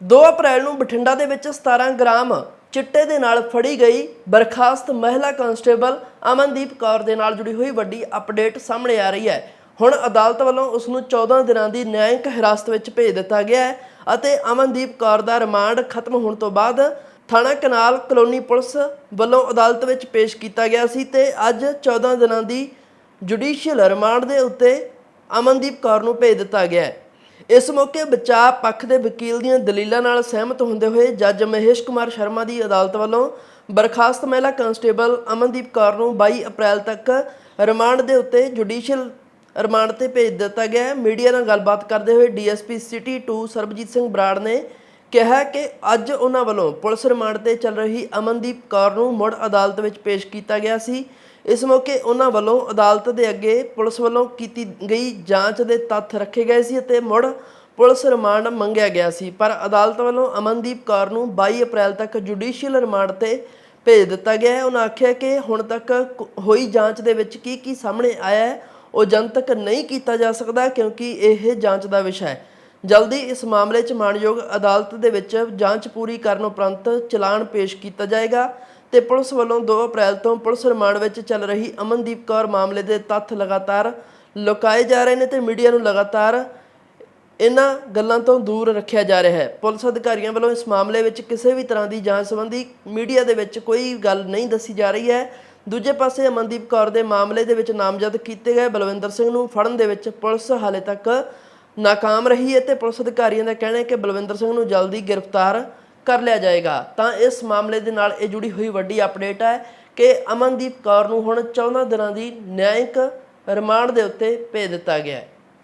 2 ਅਪ੍ਰੈਲ ਨੂੰ ਬਠਿੰਡਾ ਦੇ ਵਿੱਚ 17 ਗ੍ਰਾਮ ਚਿੱਟੇ ਦੇ ਨਾਲ ਫੜੀ ਗਈ ਬਰਖਾਸਤ ਮਹਿਲਾ ਕਾਂਸਟੇਬਲ ਅਮਨਦੀਪ ਕੌਰ ਦੇ ਨਾਲ ਜੁੜੀ ਹੋਈ ਵੱਡੀ ਅਪਡੇਟ ਸਾਹਮਣੇ ਆ ਰਹੀ ਹੈ। ਹੁਣ ਅਦਾਲਤ ਵੱਲੋਂ ਉਸ ਨੂੰ 14 ਦਿਨਾਂ ਦੀ ਨਿਆਂਇਕ ਹਿਰਾਸਤ ਵਿੱਚ ਭੇਜ ਦਿੱਤਾ ਗਿਆ ਹੈ ਅਤੇ ਅਮਨਦੀਪ ਕੌਰ ਦਾ ਰਿਮਾਂਡ ਖਤਮ ਹੋਣ ਤੋਂ ਬਾਅਦ ਥਾਣਾ ਕਨਾਲ ਕਲੋਨੀ ਪੁਲਿਸ ਵੱਲੋਂ ਅਦਾਲਤ ਵਿੱਚ ਪੇਸ਼ ਕੀਤਾ ਗਿਆ ਸੀ ਤੇ ਅੱਜ 14 ਦਿਨਾਂ ਦੀ ਜੁਡੀਸ਼ੀਅਲ ਰਿਮਾਂਡ ਦੇ ਉੱਤੇ ਅਮਨਦੀਪ ਕੌਰ ਨੂੰ ਭੇਜ ਦਿੱਤਾ ਗਿਆ ਹੈ। ਇਸ ਮੌਕੇ ਬਚਾਅ ਪੱਖ ਦੇ ਵਕੀਲ ਦੀਆਂ ਦਲੀਲਾਂ ਨਾਲ ਸਹਿਮਤ ਹੁੰਦੇ ਹੋਏ ਜੱਜ ਮਹੇਸ਼ ਕੁਮਾਰ ਸ਼ਰਮਾ ਦੀ ਅਦਾਲਤ ਵੱਲੋਂ ਬਰਖਾਸਤ ਮਹਿਲਾ ਕਾਂਸਟੇਬਲ ਅਮਨਦੀਪ ਕੌਰ ਨੂੰ 22 ਅਪ੍ਰੈਲ ਤੱਕ ਰਿਮਾਂਡ ਦੇ ਉੱਤੇ ਜੁਡੀਸ਼ੀਅਲ ਰਿਮਾਂਡ ਤੇ ਭੇਜ ਦਿੱਤਾ ਗਿਆ ਹੈ। ਮੀਡੀਆ ਨਾਲ ਗੱਲਬਾਤ ਕਰਦੇ ਹੋਏ ਡੀਐਸਪੀ ਸਿਟੀ 2 ਸਰਬਜੀਤ ਸਿੰਘ ਬਰਾੜ ਨੇ ਕਿਹਾ ਕਿ ਅੱਜ ਉਹਨਾਂ ਵੱਲੋਂ ਪੁਲਿਸ ਰਿਮਾਂਡ ਤੇ ਚੱਲ ਰਹੀ ਅਮਨਦੀਪ ਕੌਰ ਨੂੰ ਮੁੜ ਅਦਾਲਤ ਵਿੱਚ ਪੇਸ਼ ਕੀਤਾ ਗਿਆ ਸੀ। ਇਸ ਮੌਕੇ ਉਹਨਾਂ ਵੱਲੋਂ ਅਦਾਲਤ ਦੇ ਅੱਗੇ ਪੁਲਿਸ ਵੱਲੋਂ ਕੀਤੀ ਗਈ ਜਾਂਚ ਦੇ ਤੱਥ ਰੱਖੇ ਗਏ ਸੀ ਅਤੇ ਮੁੜ ਪੁਲਿਸ ਰਿਮਾਂਡ ਮੰਗਿਆ ਗਿਆ ਸੀ। ਪਰ ਅਦਾਲਤ ਵੱਲੋਂ ਅਮਨਦੀਪ ਕੌਰ ਨੂੰ 22 ਅਪ੍ਰੈਲ ਤੱਕ ਜੁਡੀਸ਼ੀਅਲ ਰਿਮਾਂਡ ਤੇ ਭੇਜ ਦਿੱਤਾ ਗਿਆ ਹੈ। ਉਹਨਾਂ ਆਖਿਆ ਕਿ ਹੁਣ ਤੱਕ ਹੋਈ ਜਾਂਚ ਦੇ ਵਿੱਚ ਕੀ ਕੀ ਸਾਹਮਣੇ ਆਇਆ ਹੈ, ਉਹ ਜਨਤਕ ਨਹੀਂ ਕੀਤਾ ਜਾ ਸਕਦਾ ਕਿਉਂਕਿ ਇਹ ਜਾਂਚ ਦਾ ਵਿਸ਼ਾ ਹੈ। ਜਲਦੀ ਇਸ ਮਾਮਲੇ 'ਚ ਮਾਣਯੋਗ ਅਦਾਲਤ ਦੇ ਵਿੱਚ ਜਾਂਚ ਪੂਰੀ ਕਰਨ ਉਪਰੰਤ ਚਲਾਨ ਪੇਸ਼ ਕੀਤਾ ਜਾਏਗਾ ਤੇ ਪੁਲਿਸ ਵੱਲੋਂ 2 ਅਪ੍ਰੈਲ ਤੋਂ ਪੁਲਿਸ ਰਿਮਾਂਡ ਵਿੱਚ ਚੱਲ ਰਹੀ ਅਮਨਦੀਪ ਕੌਰ ਮਾਮਲੇ ਦੇ ਤੱਥ ਲਗਾਤਾਰ ਲੁਕਾਏ ਜਾ ਰਹੇ ਨੇ ਤੇ ਮੀਡੀਆ ਨੂੰ ਲਗਾਤਾਰ ਇਹਨਾਂ ਗੱਲਾਂ ਤੋਂ ਦੂਰ ਰੱਖਿਆ ਜਾ ਰਿਹਾ ਹੈ। ਪੁਲਿਸ ਅਧਿਕਾਰੀਆਂ ਵੱਲੋਂ ਇਸ ਮਾਮਲੇ ਵਿੱਚ ਕਿਸੇ ਵੀ ਤਰ੍ਹਾਂ ਦੀ ਜਾਂਚ ਸੰਬੰਧੀ ਮੀਡੀਆ ਦੇ ਵਿੱਚ ਕੋਈ ਗੱਲ ਨਹੀਂ ਦੱਸੀ ਜਾ ਰਹੀ ਹੈ। ਦੂਜੇ ਪਾਸੇ ਅਮਨਦੀਪ ਕੌਰ ਦੇ ਮਾਮਲੇ ਦੇ ਵਿੱਚ ਨਾਮਜ਼ਦ ਕੀਤੇ ਗਏ ਬਲਵਿੰਦਰ ਸਿੰਘ ਨੂੰ ਫੜਨ ਦੇ ਵਿੱਚ ਪੁਲਿਸ ਹਾਲੇ ਤੱਕ ਨਾਕਾਮ ਰਹੀ ਹੈ ਤੇ ਪੁਲਿਸ ਅਧਿਕਾਰੀਆਂ ਦਾ ਕਹਿਣਾ ਹੈ ਕਿ ਬਲਵਿੰਦਰ ਸਿੰਘ ਨੂੰ ਜਲਦੀ ਗ੍ਰਿਫਤਾਰ ਕਰ ਲਿਆ ਜਾਏਗਾ। ਤਾਂ ਇਸ ਮਾਮਲੇ ਦੇ ਨਾਲ ਇਹ ਜੁੜੀ ਹੋਈ ਵੱਡੀ ਅਪਡੇਟ ਹੈ ਕਿ ਅਮਨਦੀਪ ਕੌਰ ਨੂੰ ਹੁਣ 14 ਦਿਨਾਂ ਦੀ ਨਿਆਂਇਕ ਰਿਮਾਂਡ ਦੇ ਉੱਤੇ ਭੇਜ ਦਿੱਤਾ ਗਿਆ ਹੈ।